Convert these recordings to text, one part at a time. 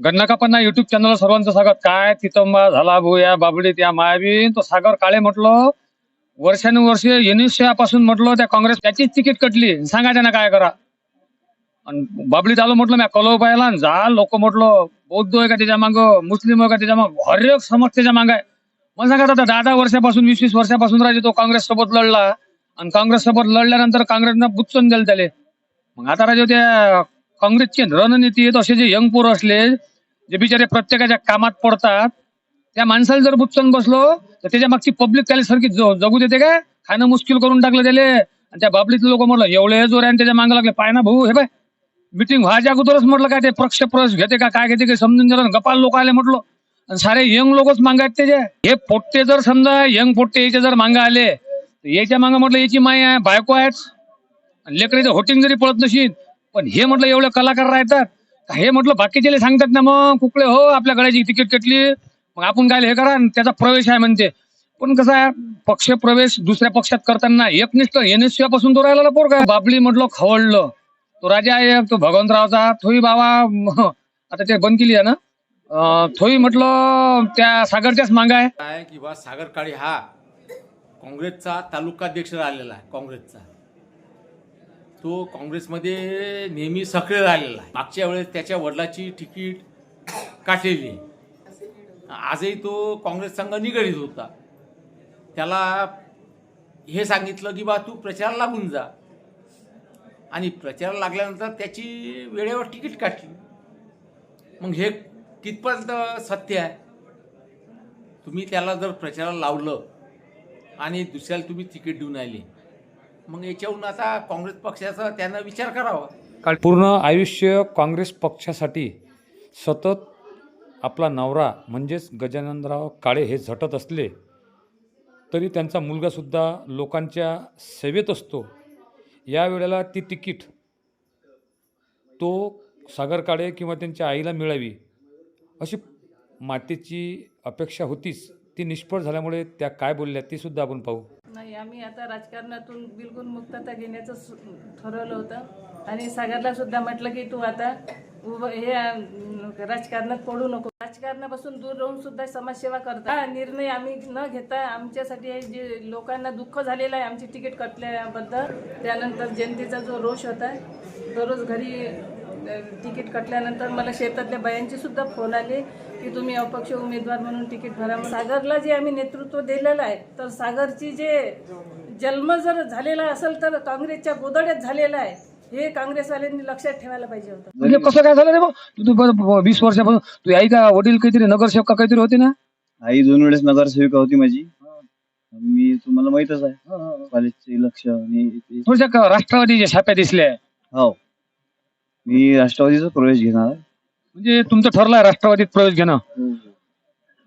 गणनाकापांना YouTube channel सर्वांचं स्वागत. काय तितंबा झाला भूया बाबडी त्या मायाबीन? तो सागर काळे म्हटलं वर्षानुवर्षपासून म्हटलं त्या काँग्रेस त्याचीच तिकीट कटली. सांगा त्यांना काय करा. आणि बाबडी चालू म्हटलं मी कलो पाहिला आणि जा लोक म्हटलं बौद्ध आहे का त्याच्या माग मुस्लिम आहे का त्याच्या माग? हर एक समाज त्याच्या माग आहे. मग सांगा आता दहा दहा वर्षापासून वीस वीस वर्षापासून राजे तो काँग्रेस सोबत लढला. आणि काँग्रेस सोबत लढल्यानंतर काँग्रेसनं बुचून दिलं त्याले. मग आता राजे त्या काँग्रेसची रणनीती आहेत असे जे यंग पोर असले जे बिचारे प्रत्येकाच्या कामात पडतात त्या माणसाला जर बुच्चन बसलो तर त्याच्या मागची पब्लिक त्याला सारखी जगू देते काय खाणं मुश्किल करून टाकलं त्याले. आणि त्या बाबलीतले लोक म्हटलं एवढे जोर आणि त्याच्यामागे लागले पाय ना भाऊ हे बाय मिटिंग व्हायच्या अगोदरच म्हटलं काय ते प्रक्ष घेते का? काय घेते काय समजून जरा गपाल लोक आले म्हटलं. आणि सारे यंग लोकच मागायत त्याचे. हे पोट्टे जर समजा यंग पोट्टे याचे जर मांगा आले तर याच्या मागे म्हटलं याची माय आहे बायको आहेच. आणि होटिंग जरी पळत नशील पण हे म्हटलं एवढे कलाकार राहतात. हे म्हटलं बाकीचे सांगतात ना मग कुकडे हो आपल्या गळ्याची तिकीट कटली मग आपण काय हे करा त्याचा प्रवेश आहे म्हणते. पण कसं आहे पक्ष प्रवेश दुसऱ्या पक्षात करताना एकनिष्ठ एनएससी पासून तो राहिला पोर काय बाबली म्हटलं खवळलं. तो राजा आहे तो भगवंतरावचा. थोई बाबा आता ते बंद केली आहे ना? थोई म्हटलं त्या सागरच्याच मांगा आहे. किंवा सागर काळी हा काँग्रेसचा तालुकाध्यक्ष राहिलेला आहे काँग्रेसचा. तो काँग्रेसमध्ये नेहमी सक्रिय राहिलेला आहे. मागच्या वेळेस त्याच्या वडिलाची तिकीट काटलेली आजही तो काँग्रेस संघ निगडीत होता. त्याला हे सांगितलं की बा तू प्रचाराला लागून जा. आणि प्रचाराला लागल्यानंतर त्याची वेळेवर तिकीट काढली. मग हे कितपत सत्य आहे? तुम्ही त्याला जर प्रचाराला लावलं आणि दुसऱ्याला तुम्ही तिकीट देऊन आली मग याच्याहून आता काँग्रेस पक्षाचा त्यानं विचार करावा. कारण पूर्ण आयुष्य काँग्रेस पक्षासाठी सतत आपला नवरा म्हणजेच गजाननराव काळे हे झटत असले तरी त्यांचा मुलगासुद्धा लोकांच्या सेवेत असतो. या वेळेला ती तिकीट तो सागर काळे किंवा त्यांच्या आईला मिळावी अशी मातेची अपेक्षा होतीच. ती निष्फळ झाल्यामुळे त्या काय बोलल्या ती सुद्धा आपण पाहू. आम्ही आता राजकारणातून बिलकुल मुक्तता घेण्याचं ठरवलं होतं. आणि सागरला सुद्धा म्हटलं की तू आता उभं हे राजकारणात पडू नको. राजकारणापासून दूर राहून सुद्धा समाजसेवा करता. निर्णय आम्ही न घेता आमच्यासाठी जे लोकांना दुःख झालेलं आहे आमची तिकीट कटल्याबद्दल. त्यानंतर जनतेचा जो रोष होता दररोज घरी तिकीट कटल्यानंतर मला शेतातल्या बायांचे सुद्धा फोन आले की तुम्ही अपक्ष उमेदवार म्हणून तिकीट भरा. सागरला जे आम्ही नेतृत्व दिलेलं आहे तर सागरची जे जन्म जर झालेला असेल तर काँग्रेसच्या गोदड्यात झालेला आहे हे काँग्रेसवाल्यांनी लक्षात ठेवायला पाहिजे होतं. म्हणजे कसं काय झालं रे बा तू तू वीस वर्षापासून तू आई का वडील काहीतरी नगरसेवक का काहीतरी होते ना? आई दोन वेळेस नगरसेविका होती माझी. मी तुम्हाला माहितच आहे. कॉलेजचे इलेक्शन आणि ते- थोड्याशा क- राष्ट्रवादीच्या छाप्या दिसल्या हो. मी राष्ट्रवादीचा प्रवेश घेणार आहे. म्हणजे तुमचं ठरलंय राष्ट्रवादीत प्रवेश घेणं.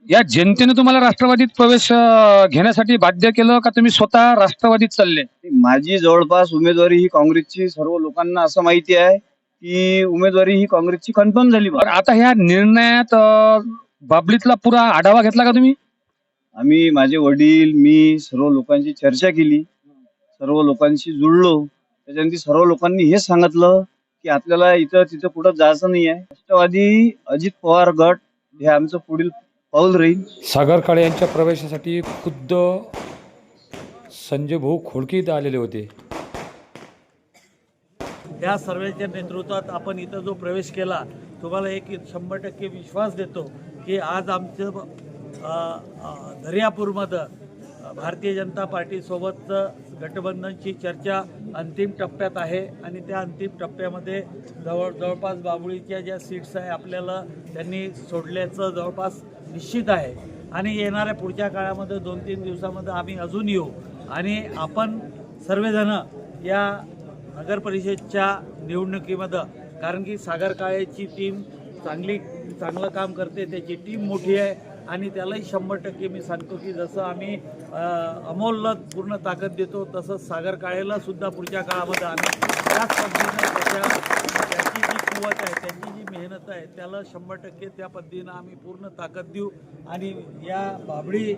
या जनतेने तुम्हाला राष्ट्रवादीत प्रवेश अं, घेण्यासाठी बाध्य केलं का तुम्ही स्वतः राष्ट्रवादीत चालले? माझी जवळपास उमेदवारी ही काँग्रेसची सर्व लोकांना असं माहिती आहे की उमेदवारी ही काँग्रेसची कन्फर्म झाली बा. आता ह्या निर्णयात अं, बाबलीतला पुरा आढावा घेतला का तुम्ही? आम्ही माझे वडील मी सर्व लोकांची चर्चा केली. सर्व लोकांशी जुळलो. त्याच्यानंतर सर्व लोकांनी हेच सांगितलं की आपल्याला इथं तिथं कुठं जायचं नाही आहे राष्ट्रवादी अजित पवार गट हे आमचं पुढील पाऊल राहील. सागर काळे यांच्या प्रवेशासाठी खुद्द संजय भाऊ खोडके इथं आलेले होते. या सर्वेच्या नेतृत्वात आपण इथं जो प्रवेश केला तुम्हाला एक शंभर टक्के विश्वास देतो की आज आमचं अ, अ, दर्यापूरमधं अ, भारतीय जनता पार्टीसोबतचं गठबंधनची चर्चा अंतिम टप्प्यात आहे आणि त्या अंतिम टप्प्यामध्ये जवळ जवळपास बाबुळीच्या ज्या सीट्स आहे आपल्याला त्यांनी सोडल्याचं जवळपास निश्चित आहे. आणि येणाऱ्या पुढच्या काळामध्ये दोन तीन दिवसामध्ये आम्ही अजून येऊ. आणि आपण सर्वजण या नगर परिषदच्या निवडणुकीमध्ये कारण की सागर काळेची टीम चांगली चांगलं काम करते त्याची टीम मोठी आहे. आणि त्यालाही शंभर टक्के मी सांगतो की जसं आम्ही अमोलला पूर्ण ताकद देतो तसंच सागर काळेला सुद्धा पुढच्या काळामध्ये आम्ही त्याच पद्धतीनं त्याच्या त्याची जी कुवत आहे त्यांची जी मेहनत आहे त्याला शंभर टक्के त्या पद्धतीनं आम्ही पूर्ण ताकद देऊ. आणि या बाबडी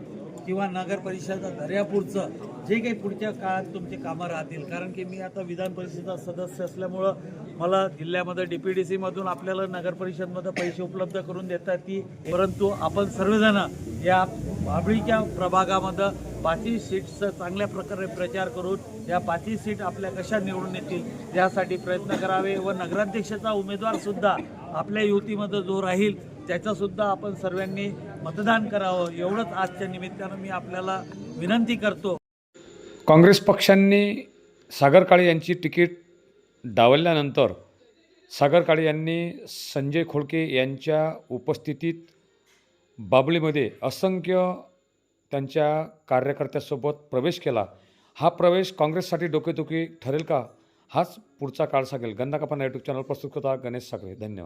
किंवा नगर परिषद दर्यापूरचं जे काही पुढच्या काळात तुमचे कामं राहतील. कारण की मी आता विधान परिषदेचा सदस्य असल्यामुळं मला जिल्ह्यामध्ये डी पी डी सीमधून आपल्याला नगर परिषदमध्ये पैसे उपलब्ध करून देतात ती परंतु आपण सर्वजण या भाबळीच्या प्रभागामध्ये पाचही सीट्सचा चांगल्या प्रकारे प्रचार करून या पाचही सीट आपल्या कशा निवडून येतील यासाठी प्रयत्न करावे व नगराध्यक्षाचा उमेदवारसुद्धा आपल्या युतीमध्ये जो राहील त्याचासुद्धा आपण सर्वांनी मतदान करावं एवढंच आजच्या निमित्तानं मी आपल्याला विनंती करतो. काँग्रेस पक्षांनी सागर काळे यांची तिकीट डावलल्यानंतर सागर काळे यांनी संजय खोळके यांच्या उपस्थितीत बाबलीमध्ये असंख्य त्यांच्या कार्यकर्त्यासोबत प्रवेश केला. हा प्रवेश काँग्रेससाठी डोकेदुखी ठरेल का? हाच पुढचा काळ सांगेल. गंदा कपा यूट्यूब चॅनल प्रस्तुत करता गणेश साखरे धन्यवाद.